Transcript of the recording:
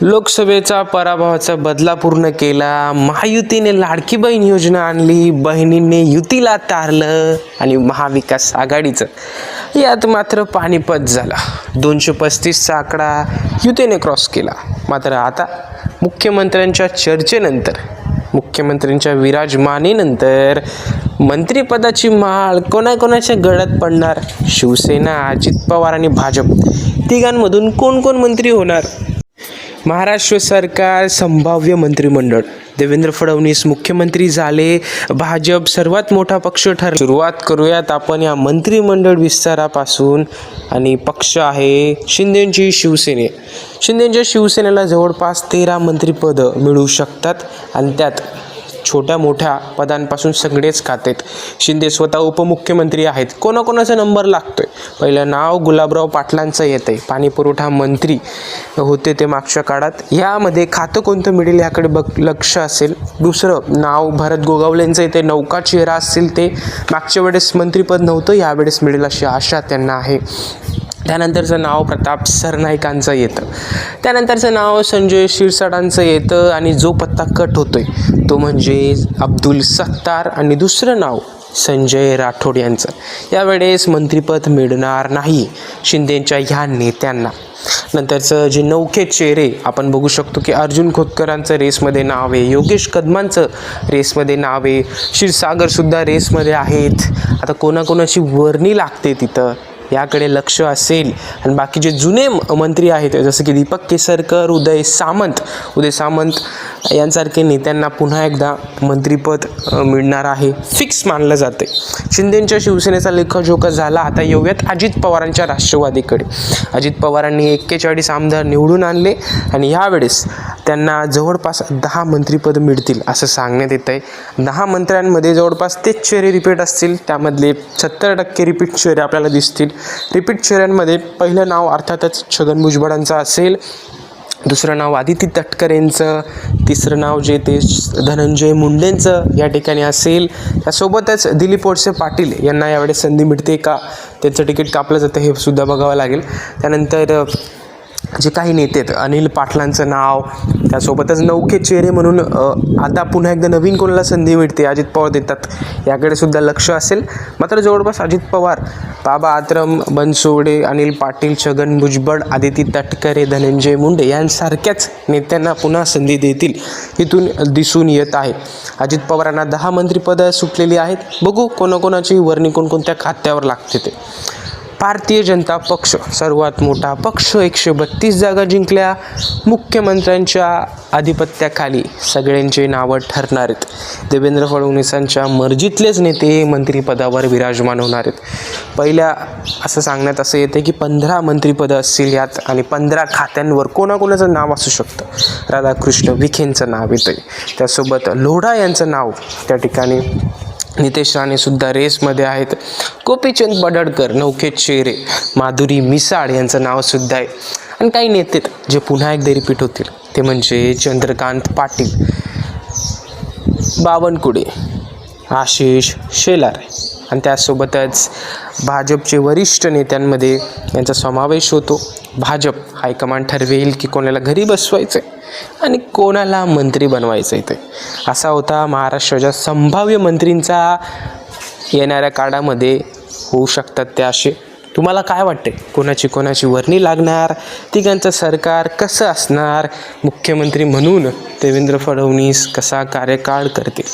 लोकसभेचा पराभवाचा बदला पूर्ण केला. महायुतीने लाडकी बहीण योजना आणली. बहिणींनी युतीला तारलं आणि महाविकास आघाडीचं. यात मात्र पाणीपत झाला. दोनशे पस्तीसचा आकडा युतीने क्रॉस केला. मात्र आता मुख्यमंत्र्यांच्या चर्चेनंतर मुख्यमंत्र्यांच्या विराजमानेनंतर मंत्रिपदाची माळ कोणाकोणाच्या गळ्यात पडणार? शिवसेना अजित पवार आणि भाजप. तिघांमधून कोण कोण मंत्री होणार? महाराष्ट्र सरकार संभाव्य मंत्रिमंडळ. देवेंद्र फडणवीस मुख्यमंत्री झाले. भाजप सर्वात मोठा पक्ष ठर सुरुवात करूयात आपण या मंत्रिमंडळ विस्तारापासून. आणि पक्ष आहे शिंदेची शिवसेने. शिंदेच्या शिवसेनेला जवळपास तेरा मंत्रिपदं मिळू शकतात. आणि त्यात छोट्या मोठ्या पदांपासून सगळेच खातेत. शिंदे स्वतः उपमुख्यमंत्री आहेत. कोणाकोणाचा नंबर लागतोय? पहिलं नाव गुलाबराव पाटलांचं येतं आहे पाणीपुरवठा मंत्री होते ते मागच्या काळात. यामध्ये खातं कोणतं मिळेल याकडे बघ लक्ष असेल. दुसरं नाव भरत गोगावलेंचं येते नौका चेहरा असतील ते. मागच्या वेळेस मंत्रीपद नव्हतं यावेळेस मिळेल अशी आशा त्यांना आहे. त्यानंतरचं नाव प्रताप सरनाईकांचं येतं. त्यानंतरचं नाव संजय शिरसाटांचं येतं आणि जो पत्ता कट होतोय तो म्हणजे अब्दुल सत्तार आणि दुसरं नाव संजय राठोड यांचं. यावेळेस मंत्रिपद मिळणार नाही शिंदेच्या ह्या नेत्यांना. नंतरचं जे नौखे चेहरे आपण बघू शकतो की अर्जुन खोतकरांचं रेसमध्ये नाव आहे योगेश कदमांचं रेसमध्ये नाव आहे क्षीरसागरसुद्धा रेसमध्ये आहेत. आता कोणाकोणाची वर्णी लागते तिथं? याकडे लक्ष असेल. आणि बाकीचे जुने मंत्री आहेत जसं की दीपक केसरकर उदय सामंत उदय सामंत यांसारखे नेत्यांना पुन्हा एकदा मंत्रिपद मिळणार आहे. फिक्स मानलं जाते शिंदेंच्या शिवसेनेचा लेखाजोखा झाला. आता येऊयात अजित पवारांच्या राष्ट्रवादीकडे. अजित पवारांनी एक्केचाळीस आमदार निवडून आणले आणि यावेळेस त्यांना जवळपास दहा मंत्रिपद मिळतील असं सांगण्यात येत आहे दहा मंत्र्यांमध्ये जवळपास तेच चेहरे रिपीट असतील. त्यामधले सत्तर टक्के रिपीट चेहरे आपल्याला दिसतील. रिपीट चेहऱ्यांमध्ये पहिलं नाव अर्थातच छगन भुजबळांचं असेल. दुसरं नाव आदिती तटकरेंचं. तिसरं नाव जे ते धनंजय मुंडेंचं या ठिकाणी असेल. त्यासोबतच दिलीप वळसे पाटील यांना यावेळेस संधी मिळते का? त्यांचं तिकीट कापलं जातं हे सुद्धा बघावं लागेल. त्यानंतर जे काही नेते आहेत अनिल पाटलांचं नाव त्यासोबतच नौके चेहरे म्हणून आता पुन्हा एकदा नवीन कोणाला संधी मिळते अजित पवार देतात याकडे सुद्धा लक्ष असेल. मात्र जवळपास अजित पवार बाबा आत्रम बनसोडे अनिल पाटील छगन भुजबळ आदिती तटकरे धनंजय मुंडे यांसारख्याच नेत्यांना पुन्हा संधी देतील इथून दिसून येत आहे. अजित पवारांना दहा मंत्रिपदं सुटलेली आहेत. बघू कोणाकोणाची वर्णी कोणकोणत्या खात्यावर लागते ते. भारतीय जनता पक्ष सर्वात मोठा पक्ष एकशे बत्तीस जागा जिंकल्या. मुख्यमंत्र्यांच्या आधिपत्याखाली सगळ्यांचे नावं ठरणार आहेत. देवेंद्र फडणवीसांच्या मर्जीतलेच नेते मंत्रिपदावर विराजमान होणार आहेत. पहिल्या असं सांगण्यात असं येते की पंधरा मंत्रिपदं असतील यात आणि पंधरा खात्यांवर कोणाकोणाचं नाव असू शकतं. राधाकृष्ण विखेंचं नाव येतं त्यासोबत लोढा यांचं नाव त्या ठिकाणी नितेश राणे सुद्धा रेसमध्ये आहेत. गोपीचंद पडळकर नौके शेरे माधुरी मिसाळ यांचं नाव सुद्धा आहे. आणि काही नेते जे पुन्हा एकदा रिपीट होतील. ते म्हणजे चंद्रकांत पाटील बावनकुडे आशिष शेलार. आणि त्यासोबतच भाजपचे वरिष्ठ नेत्यांमध्ये यांचा समावेश होतो. भाजप हायकमांड ठरवेल की कोणाला घरी बसवायचं आहे आणि कोणाला मंत्री बनवायचं आहे ते. असा होता महाराष्ट्राच्या संभाव्य मंत्रींचा येणाऱ्या काळामध्ये होऊ शकतात ते असे. तुम्हाला काय वाटते कोणाची कोणाची वर्णी लागणार? तिघांचं सरकार कसं असणार? मुख्यमंत्री म्हणून देवेंद्र फडणवीस कसा कार्यकाळ करतील?